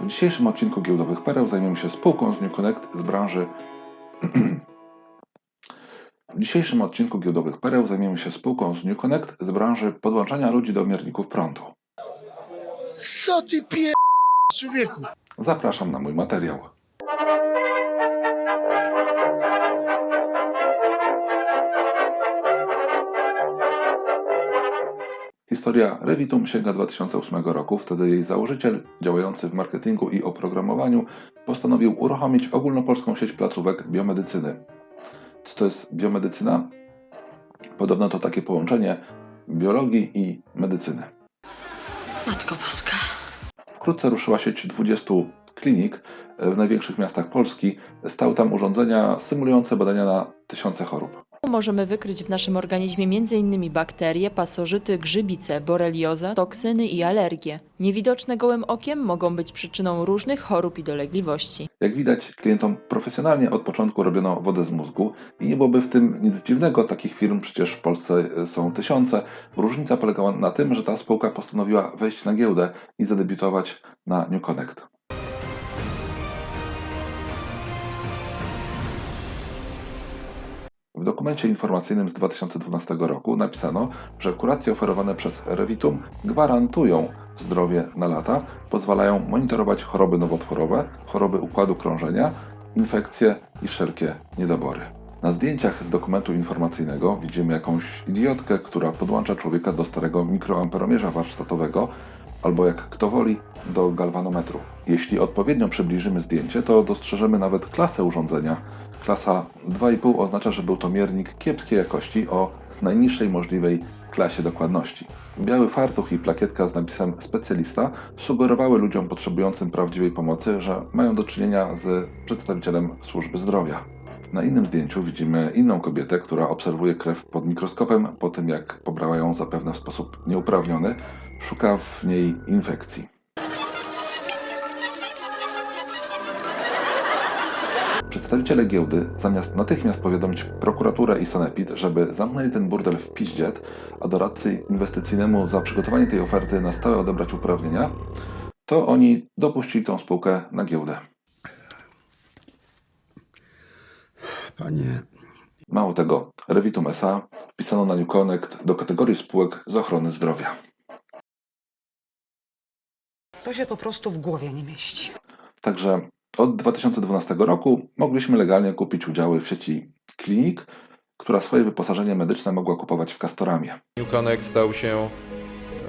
W dzisiejszym odcinku Giełdowych Pereł zajmiemy się spółką z New Connect z branży W dzisiejszym odcinku Giełdowych Pereł zajmiemy się spółką z New Connect z branży podłączania ludzi do mierników prądu. Co ty pie... człowieku? Zapraszam na mój materiał. Historia Revitum sięga 2008 roku. Wtedy jej założyciel, działający w marketingu i oprogramowaniu, postanowił uruchomić ogólnopolską sieć placówek biomedycyny. Co to jest biomedycyna? Podobno to takie połączenie biologii i medycyny. Matko Boska. Wkrótce ruszyła sieć 20 klinik w największych miastach Polski. Stały tam urządzenia symulujące badania na tysiące chorób. Możemy wykryć w naszym organizmie m.in. bakterie, pasożyty, grzybice, borelioza, toksyny i alergie. Niewidoczne gołym okiem mogą być przyczyną różnych chorób i dolegliwości. Jak widać, klientom profesjonalnie od początku robiono wodę z mózgu i nie byłoby w tym nic dziwnego, takich firm przecież w Polsce są tysiące. Różnica polegała na tym, że ta spółka postanowiła wejść na giełdę i zadebiutować na New Connect. W dokumencie informacyjnym z 2012 roku napisano, że kuracje oferowane przez Revitum gwarantują zdrowie na lata, pozwalają monitorować choroby nowotworowe, choroby układu krążenia, infekcje i wszelkie niedobory. Na zdjęciach z dokumentu informacyjnego widzimy jakąś idiotkę, która podłącza człowieka do starego mikroamperomierza warsztatowego, albo jak kto woli, do galwanometru. Jeśli odpowiednio przybliżymy zdjęcie, to dostrzeżemy nawet klasę urządzenia. Klasa 2,5 oznacza, że był to miernik kiepskiej jakości o najniższej możliwej klasie dokładności. Biały fartuch i plakietka z napisem specjalista sugerowały ludziom potrzebującym prawdziwej pomocy, że mają do czynienia z przedstawicielem służby zdrowia. Na innym zdjęciu widzimy inną kobietę, która obserwuje krew pod mikroskopem po tym, jak pobrała ją zapewne w sposób nieuprawniony. Szuka w niej infekcji. Przedstawiciele giełdy, zamiast natychmiast powiadomić prokuraturę i sanepid, żeby zamknęli ten burdel w piździet, a doradcy inwestycyjnemu za przygotowanie tej oferty na stałe odebrać uprawnienia, to oni dopuścili tą spółkę na giełdę. Panie, Mało tego, Revitum SA wpisano na New Connect do kategorii spółek z ochrony zdrowia. To się po prostu w głowie nie mieści. Także od 2012 roku mogliśmy legalnie kupić udziały w sieci klinik, która swoje wyposażenie medyczne mogła kupować w Castoramie. New Connect stał się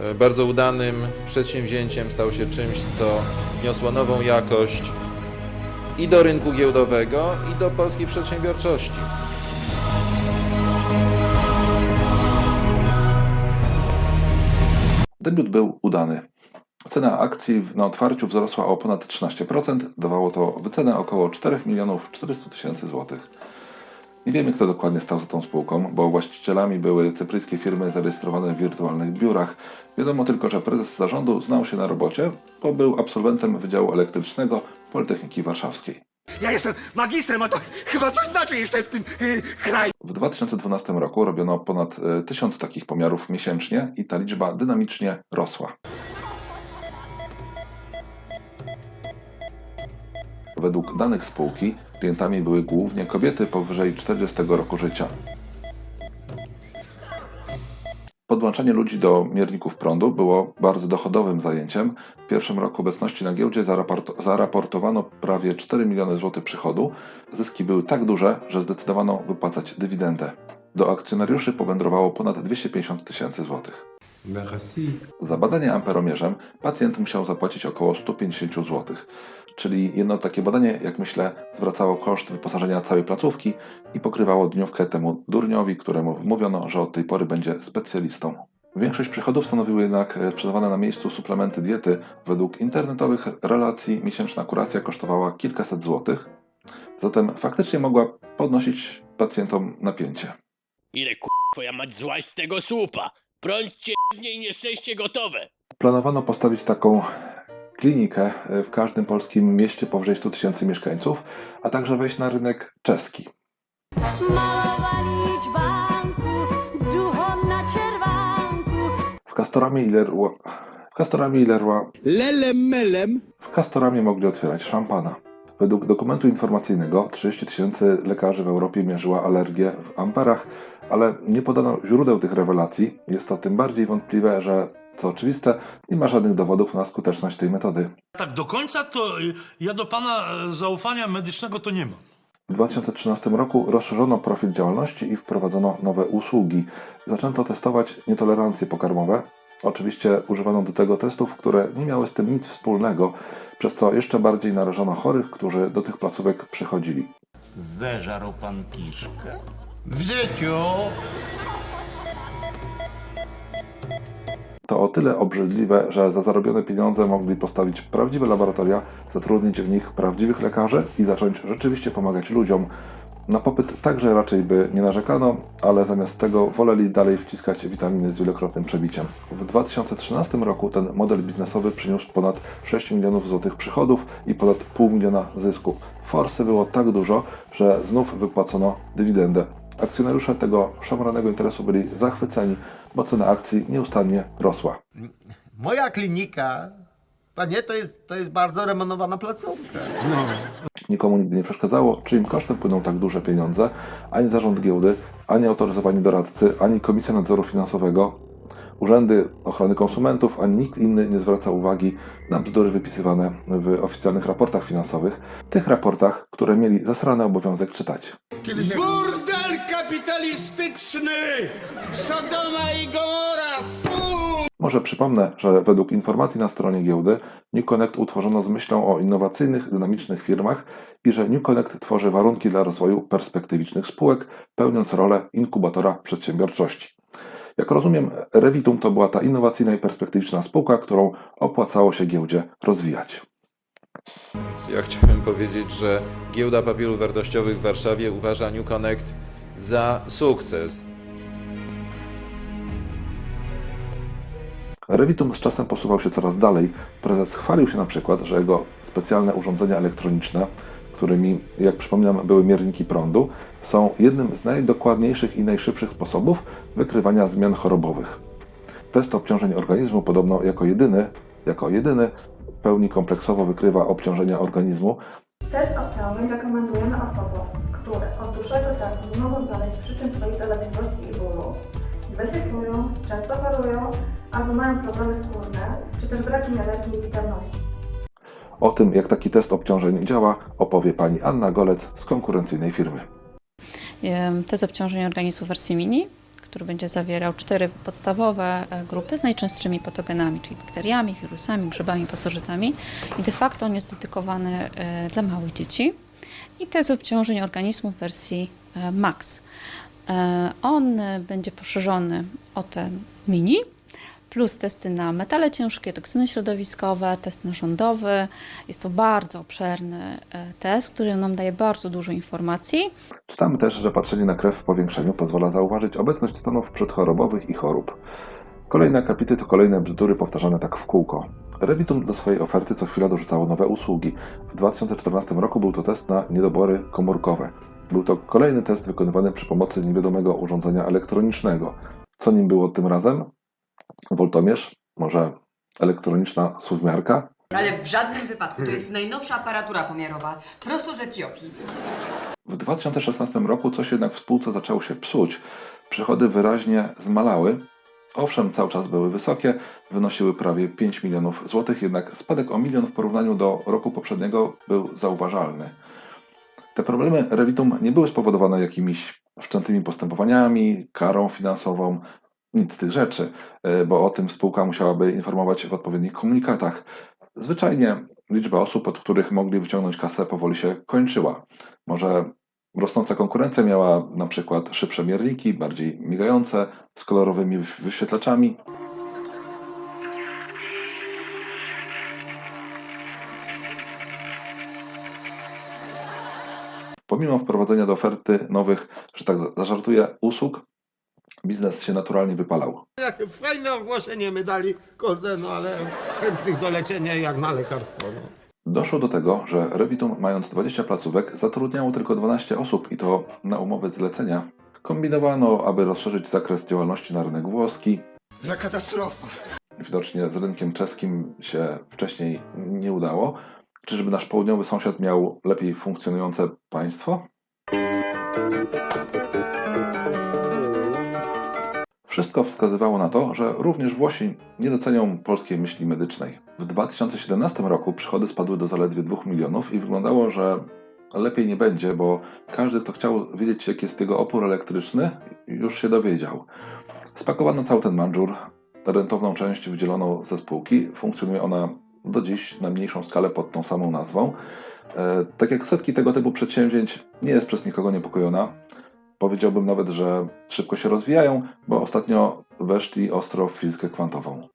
e, bardzo udanym przedsięwzięciem, stał się czymś, co niosło nową jakość i do rynku giełdowego, i do polskiej przedsiębiorczości. Debiut był udany. Cena akcji na otwarciu wzrosła o ponad 13%, dawało to wycenę około 4 milionów 400 tysięcy złotych. Nie wiemy, kto dokładnie stał za tą spółką, bo właścicielami były cypryjskie firmy zarejestrowane w wirtualnych biurach. Wiadomo tylko, że prezes zarządu znał się na robocie, bo był absolwentem Wydziału Elektrycznego Politechniki Warszawskiej. Ja jestem magistrem, a to chyba coś znaczy jeszcze w tym yy, kraju. W 2012 roku robiono ponad e, 1000 takich pomiarów miesięcznie i ta liczba dynamicznie rosła. Według danych spółki klientami były głównie kobiety powyżej 40 roku życia. Podłączanie ludzi do mierników prądu było bardzo dochodowym zajęciem. W pierwszym roku obecności na giełdzie zaraport- zaraportowano prawie 4 miliony złotych przychodu. Zyski były tak duże, że zdecydowano wypłacać dywidendę. Do akcjonariuszy powędrowało ponad 250 tysięcy złotych. Za badanie amperomierzem pacjent musiał zapłacić około 150 zł. Czyli jedno takie badanie, jak myślę, zwracało koszt wyposażenia całej placówki i pokrywało dniówkę temu durniowi, któremu wmówiono, że od tej pory będzie specjalistą. Większość przychodów stanowiły jednak e, sprzedawane na miejscu suplementy diety. Według internetowych relacji miesięczna kuracja kosztowała kilkaset złotych, zatem faktycznie mogła podnosić pacjentom napięcie. Ile ku... twoja mać złaś z tego słupa? Prądźcie w niej nieszczęście gotowe. Planowano postawić taką klinikę e, w każdym polskim mieście powyżej 100 tysięcy mieszkańców, a także wejść na rynek czeski. W Castoramie i Leroy, w Castorami i Leroy Lelem melem. w Castoramie mogli otwierać szampana. Według dokumentu informacyjnego 30 tysięcy lekarzy w Europie mierzyła alergię w amperach, ale nie podano źródeł tych rewelacji. Jest to tym bardziej wątpliwe, że, co oczywiste, nie ma żadnych dowodów na skuteczność tej metody. Tak do końca to y, ja do pana e, zaufania medycznego to nie mam. W 2013 roku rozszerzono profil działalności i wprowadzono nowe usługi. Zaczęto testować nietolerancje pokarmowe. Oczywiście używano do tego testów, które nie miały z tym nic wspólnego, przez co jeszcze bardziej narażono chorych, którzy do tych placówek przychodzili. Zeżarł pan kiszkę? W życiu! Tyle obrzydliwe, że za zarobione pieniądze mogli postawić prawdziwe laboratoria, zatrudnić w nich prawdziwych lekarzy i zacząć rzeczywiście pomagać ludziom. Na popyt także raczej by nie narzekano, ale zamiast tego woleli dalej wciskać witaminy z wielokrotnym przebiciem. W 2013 roku ten model biznesowy przyniósł ponad 6 milionów złotych przychodów i ponad pół miliona zysku. Forsy było tak dużo, że znów wypłacono dywidendę. Akcjonariusze tego szemranego interesu byli zachwyceni, bo cena akcji nieustannie rosła. Moja klinika, panie, to jest, to jest bardzo remontowana placówka. Nikomu nigdy nie przeszkadzało, czyim kosztem płyną tak duże pieniądze, ani zarząd giełdy, ani autoryzowani doradcy, ani Komisja Nadzoru Finansowego, urzędy ochrony konsumentów, ani nikt inny nie zwraca uwagi na bzdury wypisywane w oficjalnych raportach finansowych, tych raportach, które mieli zasrany obowiązek czytać. Burdel kapitalistyczny! Sodoma i Gomora! Może przypomnę, że według informacji na stronie giełdy New Connect utworzono z myślą o innowacyjnych, dynamicznych firmach i że New Connect tworzy warunki dla rozwoju perspektywicznych spółek, pełniąc rolę inkubatora przedsiębiorczości. Jak rozumiem, Revitum to była ta innowacyjna i perspektywiczna spółka, którą opłacało się giełdzie rozwijać. Ja chciałem powiedzieć, że Giełda Papierów Wartościowych w Warszawie uważa New Connect za sukces. Revitum z czasem posuwał się coraz dalej. Prezes chwalił się na przykład, że jego specjalne urządzenia elektroniczne, którymi, jak przypominam, były mierniki prądu, są jednym z najdokładniejszych i najszybszych sposobów wykrywania zmian chorobowych. Test obciążeń organizmu podobno jako jedyny, jako jedyny w pełni kompleksowo wykrywa obciążenia organizmu, Test obciążeń rekomendujemy osobom, które od dłuższego czasu nie mogą znaleźć przyczyn swoich dolegliwości i bólu, źle się czują, często chorują albo mają problemy skórne, czy też braki energii i witalności. O tym, jak taki test obciążeń działa, opowie pani Anna Golec z konkurencyjnej firmy. Test obciążeń organizmu wersji mini, który będzie zawierał cztery podstawowe e, grupy z najczęstszymi patogenami, czyli bakteriami, wirusami, grzybami, pasożytami. I de facto on jest dedykowany e, dla małych dzieci. I test obciążeń organizmu w wersji e, max. On będzie poszerzony o ten mini, plus testy na metale ciężkie, toksyny środowiskowe, test narządowy. Jest to bardzo obszerny e, test, który nam daje bardzo dużo informacji. Czytamy też, że patrzenie na krew w powiększeniu pozwala zauważyć obecność stanów przedchorobowych i chorób. Kolejne akapity to kolejne bzdury powtarzane tak w kółko. Revitum do swojej oferty co chwila dorzucało nowe usługi. W 2014 roku był to test na niedobory komórkowe. Był to kolejny test wykonywany przy pomocy niewiadomego urządzenia elektronicznego. Co nim było tym razem? Woltomierz? Może elektroniczna suwmiarka? Ale w żadnym wypadku. To jest najnowsza aparatura pomiarowa, prosto z Etiopii. W 2016 roku coś jednak w spółce zaczęło się psuć. Przychody wyraźnie zmalały. Owszem, cały czas były wysokie, wynosiły prawie 5 milionów złotych, jednak spadek o milion w porównaniu do roku poprzedniego był zauważalny. Te problemy Revitum nie były spowodowane jakimiś wszczętymi postępowaniami, karą finansową, nic z tych rzeczy, e, bo o tym spółka musiałaby informować w odpowiednich komunikatach. Zwyczajnie liczba osób, od których mogli wyciągnąć kasę, powoli się kończyła. Może rosnąca konkurencja miała na przykład szybsze mierniki, bardziej migające, z kolorowymi wyświetlaczami. Pomimo wprowadzenia do oferty nowych, że tak zażartuję, usług, biznes się naturalnie wypalał. Jakie fajne ogłoszenie my dali, kurde, no ale chętnych do leczenia jak na lekarstwo. No. Doszło do tego, że Revitum, mając 20 placówek, zatrudniało tylko 12 osób i to na umowę zlecenia. Kombinowano, aby rozszerzyć zakres działalności na rynek włoski. Dla katastrofa. widocznie z rynkiem czeskim się wcześniej nie udało. Czyżby nasz południowy sąsiad miał lepiej funkcjonujące państwo? Wszystko wskazywało na to, że również Włosi nie docenią polskiej myśli medycznej. W 2017 roku przychody spadły do zaledwie 2 milionów i wyglądało, że lepiej nie będzie, bo każdy, kto chciał wiedzieć, jaki jest jego opór elektryczny, już się dowiedział. Spakowano cały ten mandżur, rentowną część wydzielono ze spółki. Funkcjonuje ona do dziś na mniejszą skalę pod tą samą nazwą. E, tak jak setki tego typu przedsięwzięć, nie jest przez nikogo niepokojona. Powiedziałbym nawet, że szybko się rozwijają, bo ostatnio weszli ostro w fizykę kwantową.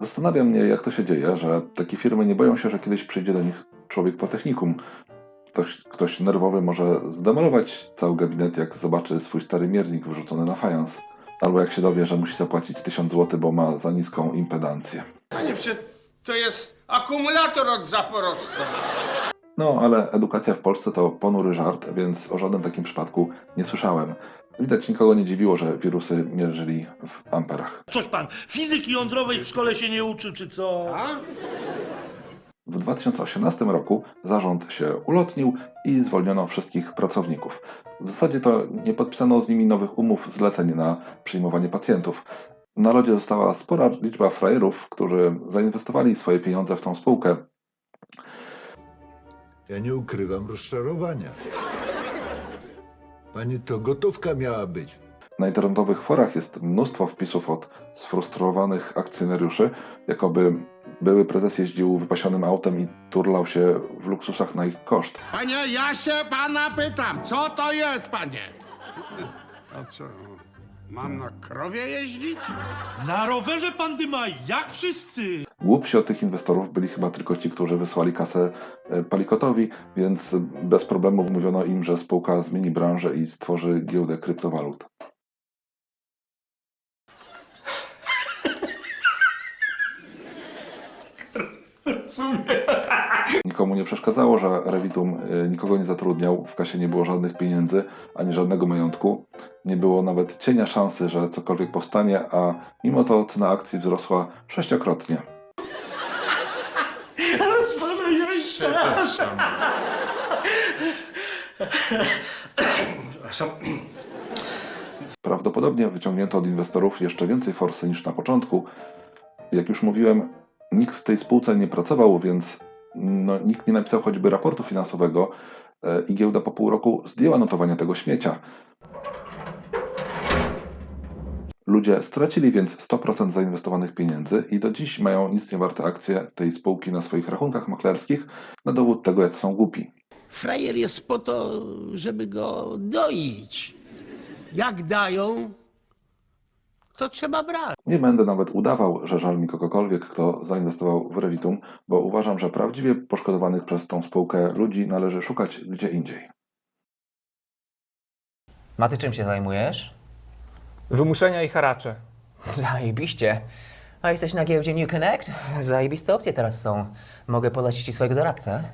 Zastanawia mnie, jak to się dzieje, że takie firmy nie boją się, że kiedyś przyjdzie do nich człowiek po technikum. Ktoś, ktoś nerwowy może zdemolować cały gabinet, jak zobaczy swój stary miernik wrzucony na fajans. Albo jak się dowie, że musi zapłacić 1000 zł, bo ma za niską impedancję. Panie, przecież to jest akumulator od Zaporożca. No, ale edukacja w Polsce to ponury żart, więc o żadnym takim przypadku nie słyszałem. Widać nikogo nie dziwiło, że wirusy mierzyli w amperach. Coś pan, fizyki jądrowej w szkole się nie uczy, czy co? W 2018 roku zarząd się ulotnił i zwolniono wszystkich pracowników. W zasadzie to nie podpisano z nimi nowych umów zleceń na przyjmowanie pacjentów. Na lodzie została spora liczba frajerów, którzy zainwestowali swoje pieniądze w tą spółkę. Ja nie ukrywam rozczarowania. Pani, to gotówka miała być. Na internetowych forach jest mnóstwo wpisów od sfrustrowanych akcjonariuszy, jakoby były prezes jeździł wypasionym autem i turlał się w luksusach na ich koszt. Panie, ja się pana pytam, co to jest, panie? A co, mam na krowie jeździć? Na rowerze pan dyma, jak wszyscy. Głupsi od tych inwestorów byli chyba tylko ci, którzy wysłali kasę e, Palikotowi, więc bez problemu wmówiono im, że spółka zmieni branżę i stworzy giełdę kryptowalut. Nikomu nie przeszkadzało, że Revitum e, nikogo nie zatrudniał, w kasie nie było żadnych pieniędzy, ani żadnego majątku. Nie było nawet cienia szansy, że cokolwiek powstanie, a mimo to cena akcji wzrosła sześciokrotnie. Ale jajca. Przepraszam. Prawdopodobnie wyciągnięto od inwestorów jeszcze więcej forsy niż na początku. Jak już mówiłem, nikt w tej spółce nie pracował, więc no, nikt nie napisał choćby raportu finansowego e, i giełda po pół roku zdjęła notowania tego śmiecia. Ludzie stracili więc 100% zainwestowanych pieniędzy i do dziś mają nic nie warte akcje tej spółki na swoich rachunkach maklerskich na dowód tego, jak są głupi. Frajer jest po to, żeby go doić. Jak dają, to trzeba brać. Nie będę nawet udawał, że żal mi kogokolwiek, kto zainwestował w Revitum, bo uważam, że prawdziwie poszkodowanych przez tą spółkę ludzi należy szukać gdzie indziej. Maty, czym się zajmujesz? Wymuszenia i haracze. Zajebiście. A jesteś na giełdzie New Connect? Zajebiste opcje teraz są. Mogę polecić ci swojego doradcę.